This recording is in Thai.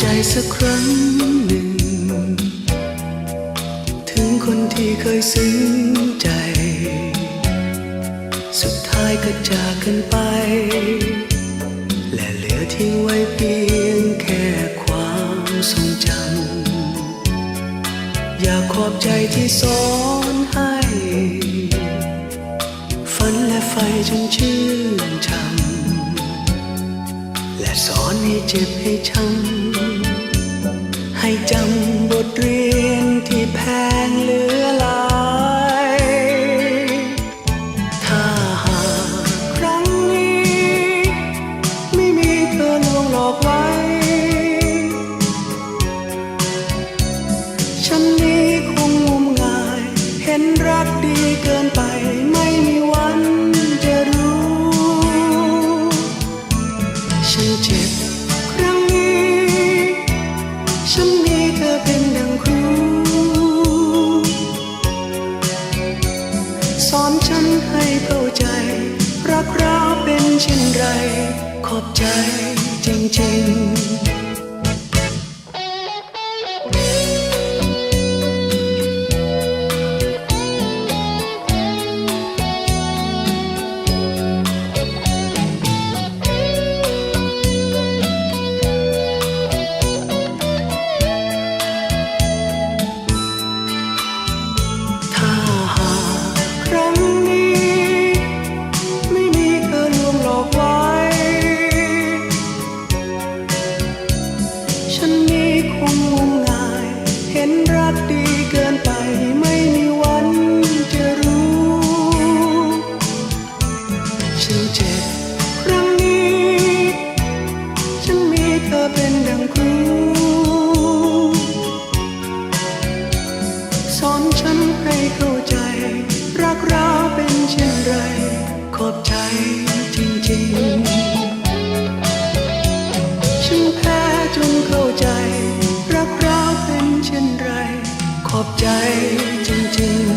ใจสักครั้งหนึ่ง ถึงคนที่เคยซึ้งใจ สุดท้ายก็จากกันไป และเหลือทิ้งไว้เพียงแค่ความทรงจำอยากขอบใจที่สอนให้ ฝันและไฟจนชื่นช่ำและสอนให้เจ็บให้ช้ำ ให้จำบทเรียนที่แพงเหลือหลาย ถ้าหากครั้งนี้ ไม่มีเธอลวงหลอกไว้ ฉันนี้คงงมงาย เห็นรักดีเกินไป มีเธอเป็นดังครูสอนฉันให้เข้าใจรักเราเป็นเช่นไร ขอบใจจริงๆ อนฉันให้เข้าใจ รักเราเป็นเช่นไร ขอบใจจริงๆ ฉันแพ้จนเข้าใจ รักเราเป็นเช่นไร ขอบใจจริงๆ